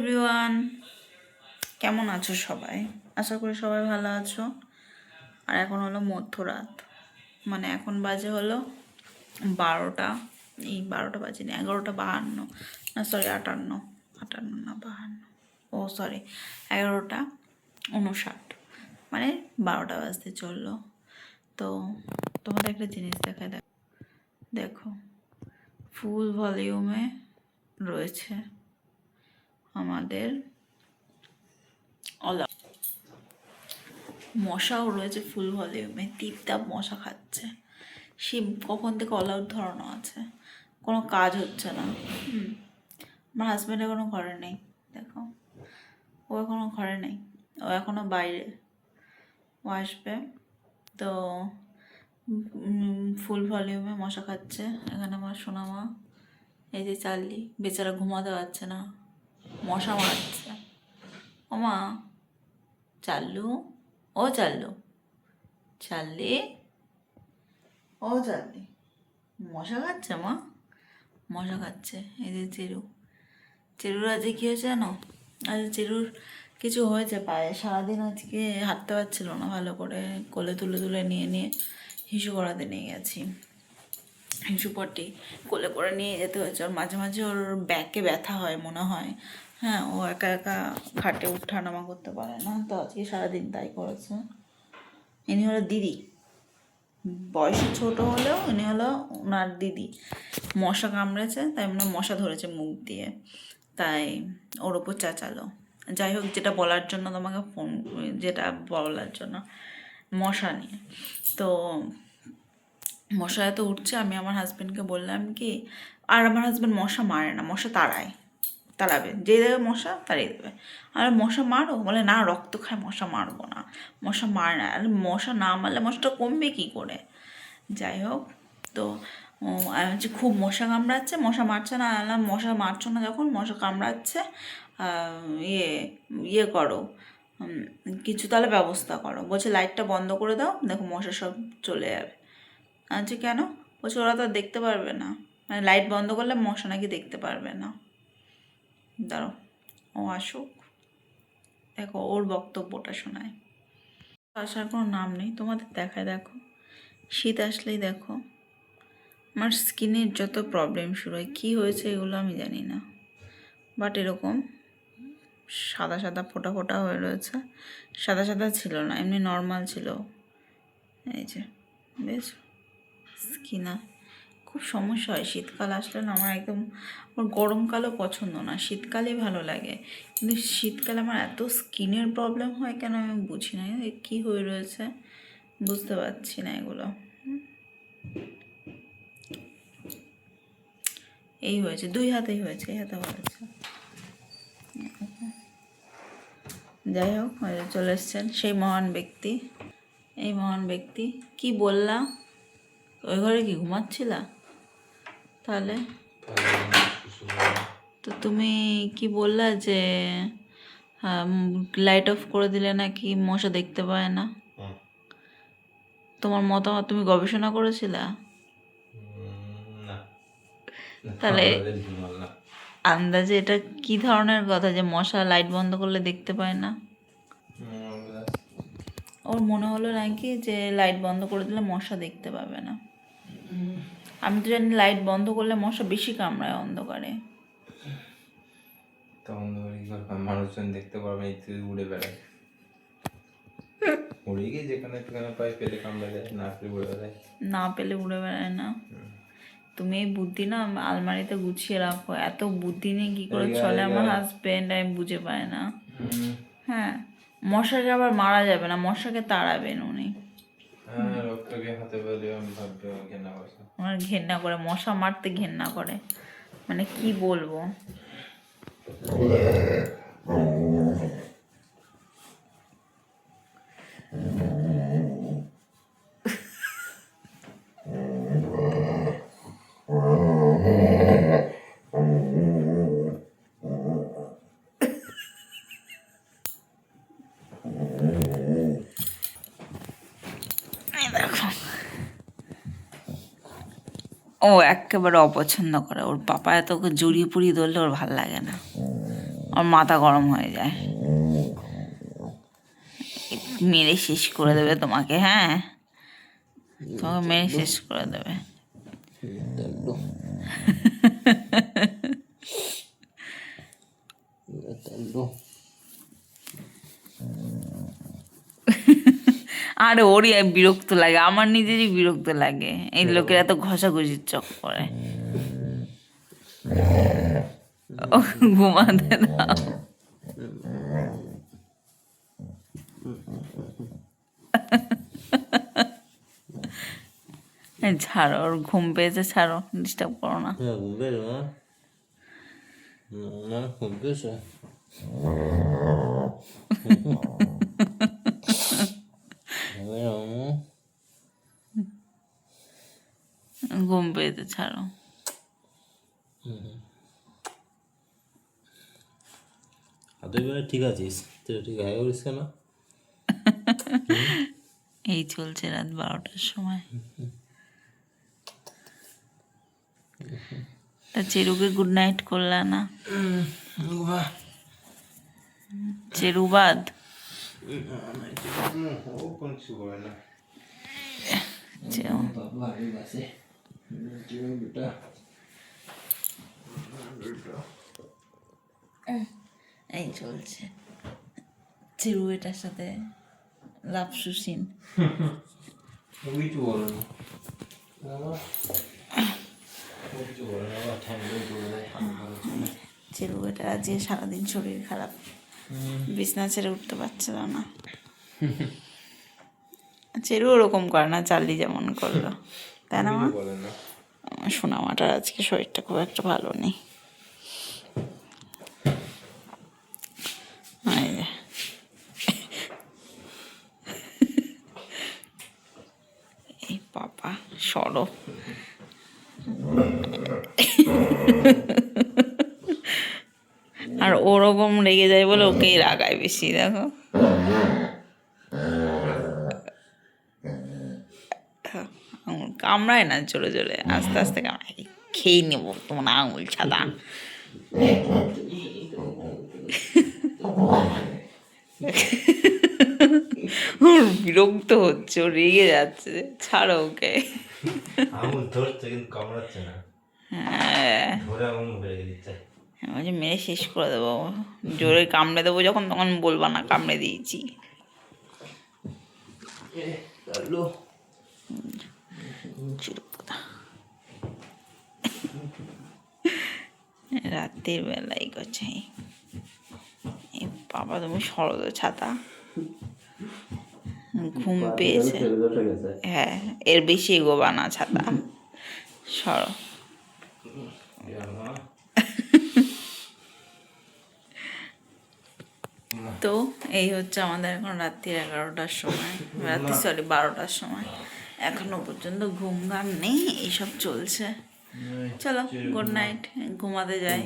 Everyone, কেমন আছো সবাই? আশা করি সবাই ভালো আছো। আর এখন হলো মধ্যরাত। মানে এখন বাজে হলো বারোটা, এই বারোটা বাজে না এগারোটা বাহান্ন। না সরি আটান্ন। আটান্ন না, বাহান্ন। ও সরি এগারোটা উনষাট। মানে বারোটা বাজতে চলল। তো তোমাদের একটা জিনিস দেখায় দেখো দেখো ফুল ভলিউমে রয়েছে। আমাদের অলা, মশাও রয়েছে ফুল ভলিউমে টিপটাপ মশা খাচ্ছে। সে কখন থেকে অল আউট ধরানো আছে? কোনো কাজ হচ্ছে না। হুম, আমার হাজব্যান্ড এখনও ঘরে নেই, দেখো। ও এখনও ঘরে নেই, ও এখনও বাইরে। ও আসবে, তো ফুল ভলিউমে মশা খাচ্ছে। এখানে আমার সোনামা, এই যে চাললি, বেচারা ঘুমাতে পারছে না। মশা মারছে। ও মা, চাল্লু, ও চাল্লু, চাল্লি, ও চাল্লি, মশা খাচ্ছে মা? মশা খাচ্ছে। এই যে চেরু, চেরুর আজকে কী হয়েছে জানো? আজ চেরুর কিছু হয়েছে পায়ে। সারাদিন আজকে হাঁটতে পারছিল না ভালো করে। কোলে তুলে তুলে নিয়ে নিয়ে হিসু করাতে নিয়ে গেছি। হিসুপটি কোলে করে নিয়ে যেতে হয়েছে। ওর মাঝে মাঝে ওর ব্যাকে ব্যথা হয় মনে হয়। হ্যাঁ ও একা একা খাটে উঠা নামা করতে পারে না। তো আজকে সারাদিন তাই করেছে। ইনি হলো দিদি। বয়সে ছোট হলেও ইনি হলো ওনার দিদি। মশা কামড়েছে, তাই মানে মশা ধরেছে মুখ দিয়ে। তাই ওর ওপর চাচালো। যাই হোক, যেটা বলার জন্য তোমাকে ফোন যেটা বলার জন্য, মশা নিয়ে। তো মশা এত উঠছে আমি আমার হাজব্যান্ডকে বললাম কি আর আমার হাজব্যান্ড মশা মারে না মশা তাড়ায় তাড়াবে যে দেবে মশা তাড়িয়ে দেবে। আর মশা মারো? বলে না রক্ত খায় মশা মারবো না মশা মারে না। আর মশা না মারলে মশাটা কমবে কী করে? যাই হোক তো হচ্ছে খুব মশা কামড়াচ্ছে মশা মারছে না। আমি বললাম, মশা মারছো না যখন মশা কামড়াচ্ছে ইয়ে ইয়ে করো কিছু তাহলে ব্যবস্থা করো। বলছে লাইটটা বন্ধ করে দাও দেখো মশা সব চলে যাবে। আচ্ছা কেন? বলছে, ওরা তো দেখতে পারবে না। মানে লাইট বন্ধ করলে মশা নাকি দেখতে পারবে না। দাঁড়ো ও আসুক। দেখো, ওর বক্তব্যটা শোনায়। আসার কোনো নাম নেই, তোমাদের দেখায়, দেখো। শীত আসলেই দেখো, আমার স্কিনের যত প্রবলেম শুরু হয়, কী হয়েছে এগুলো আমি জানি না। বাট এরকম সাদা সাদা ফোটা ফোটা হয়ে রয়েছে। সাদা সাদা ছিল না, এমনি নর্মাল ছিল। এই যে, বেশ। স্কিনা খুব সমস্যা হয়। শীতকাল আসলে না আমার একদম ওর গরমকালও পছন্দ না। শীতকালেই ভালো লাগে। কিন্তু শীতকালে আমার এত স্কিনের প্রবলেম হয় কেন আমি বুঝি না। কী হয়ে রয়েছে? বুঝতে পারছি না এগুলো। এই হয়েছে, দুই হাতেই হয়েছে, এই হাতে হয়েছে যাই হোক, চলে এসছেন সেই মহান ব্যক্তি। এই মহান ব্যক্তি, কি বললাম? ওই ঘরে কি ঘুমাচ্ছিলা? তাহলে? তো তুমি কি বললা যে লাইট অফ করে দিলে নাকি মশা দেখতে পায় না? তোমার মতামত তুমি গবেষণা করেছিলা? তাহলে আন্দাজে এটা কি ধরনের কথা যে মশা লাইট বন্ধ করলে দেখতে পায় না? ওর মনে হলো নাকি যে লাইট বন্ধ করে দিলে মশা দেখতে পাবে না? আমি তো জানি লাইট বন্ধ করলে মশা বেশি কামড়ায় অন্ধকারে। তো ওই ঘর মানুষজন দেখতে পারবে এই তুই উড়ে বেড়ায়। উড়ে গিয়ে যেখানে পায় পেলে কামড়ে দেয় না পেলে উড়ে বেড়ায়। না পেলে উড়ে বেড়ায় না। তুমি এই বুদ্ধি না আলমারিতে গুছিয়ে রাখো। এত বুদ্ধি নিয়ে কি করে চলে আমার হাজবেন্ড আমি বুঝে পাই না। হ্যাঁ মশাকে আবার মারা যাবে না মশাকে তাড়াবেন উনি। ওনার ঘেন্না করে মশা মারতে ঘেন্না করে। মানে কি বলব? ও একেবারে অপছন্দ করে। ওর পাপা এত জড়িয়ে পুড়িয়ে ধরলে ওর ভালো লাগে না। ওর মাথা গরম হয়ে যায়। মেরে শেষ করে দেবে তোমাকে হ্যাঁ? তোমাকে মেরে শেষ করে দেবে। আর ওরই বিরক্ত লাগে আমার নিজেরই বিরক্ত লাগে। এই লোকের এত ঘষাঘষির চক করে। ঘুমাতে দাও। ছাড়ো ওর ঘুম পেয়েছে ছাড়ো ডিস্টার্ব করো না। hon busar. Ja, ঘুম পেয়েছে ছাড়ো তুই ঠিক আছিস? তুই ঠিক হয়ে করিস কেন? এই চলছে রাত বারোটার সময়। তা চেরুকে গুড নাইট করলা না? চেরুবাদ? এই চলছে। চেরু এটার সাথে লাভ সুসিন ও কিছু বলে না আজকে সারাদিন শরীর খারাপ। বিছনা ছেড়ে উঠতে পারছিল না চেরু ওরকম করে না চার্লি যেমন করল। তাই না মা? সোনামাটার আজকে শরীরটা খুব একটা ভালো নেই। এই বাবা সরো। ওরকম রেগে যায় বলে ওকেই রাগায় বেশি দেখো। আঙুল কামড়ায় না জোরে জোরে। আস্তে আস্তে কামড়ায়। খেয়ে নেব তোমার আঙুল ছাদা। ওর বিরক্ত হচ্ছে ও রেগে যাচ্ছে। ছাড়ো ওকে। আঙুল ধরছে কিন্তু কামড়াচ্ছে না। হ্যাঁ। ধরে আঙুল বেড়ে দিচ্ছে বলছে মেরে শেষ করে দেবো জোরে কামড়ে দেবো যখন তখন বলবা না কামড়ে দিয়েছি। রাতের বেলায় করছে বাবা তুমি সরদ ছাতা। ঘুম পেয়েছে। হ্যাঁ এর বেশি এগোবা না ছাতা। সর। তো এই হচ্ছে আমাদের এখন রাত্রির এগারোটার সময়। রাত্রি সরি বারোটার সময়। এখনও পর্যন্ত ঘুম ঘাম নেই এইসব চলছে। চলো গুড নাইট ঘুমাতে যাই।